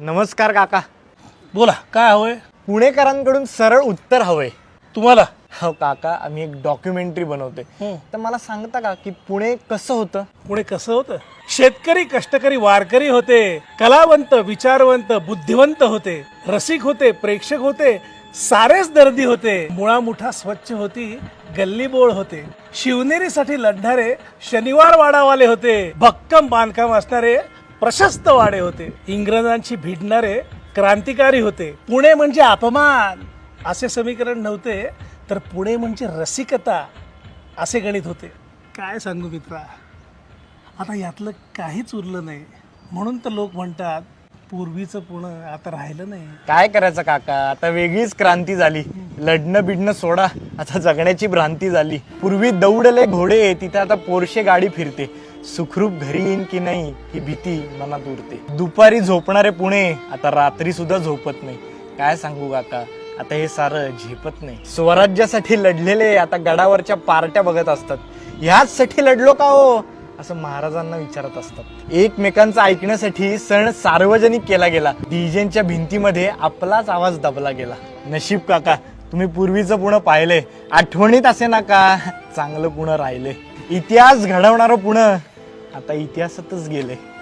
नमस्कार काका. बोला काय हवंय? पुणेकरांकडून सरळ उत्तर हवंय. तुम्हाला? हो काका आम्ही एक डॉक्युमेंटरी बनवते हं. तर मला सांगता का की पुणे कसं होतं? पुणे कसं होतं? शेतकरी कष्टकरी वारकरी होते कलावंत विचारवंत बुद्धिवंत होते रसिक होते प्रेक्षक होते सारेच दर्दी होते. मुळा मुठा स्वच्छ होती गल्ली बोळ होते. शिवनेरीसाठी लढणारे शनिवार वाडावाले होते. भक्कम बांधकाम असणारे प्रशस्त वाडे होते. इंग्रजांशी भिडणारे क्रांतिकारी होते. पुणे म्हणजे अपमान. असे समीकरण नव्हते तर पुणे म्हणजे रसिकता असे गणित होते. काय सांगू मित्रा? आता यातलं काहीच उरलं नाही. म्हणून तर लोक म्हणतात पूर्वीचं पुणे आता राहिलं नाही. काय करायचं काका? आता वेगळीच क्रांती झाली. लढणं बिडणं सोडा. आता जगण्याची भ्रांती झाली. पूर्वी दौडले घोडे तिथे आता पोरशे गाडी फिरते. सुखरूप घरी येईन की नाही ही भीती मनात उरते दुपारी झोपणारे पुणे आता रात्री सुद्धा झोपत नाही. काय सांगू काका? आता हे सारं झेपत नाही. स्वराज्यासाठी लढलेले आता गडावरच्या पार्ट्या बघत असतात. ह्याचसाठी लढलो का हो? असं महाराजांना विचारत असतात. एकमेकांचं ऐकण्यासाठी सण सार्वजनिक केला गेला. डीजेंच्या भिंतीमध्ये आपलाच आवाज दबला गेला. नशीब काका तुम्ही पूर्वीचं पुणं पाहिलंय आठवणीत असे ना का? चांगलं पुणं राहिले. इतिहास घडवणारं पुणं. आता इतिहासातच गेले.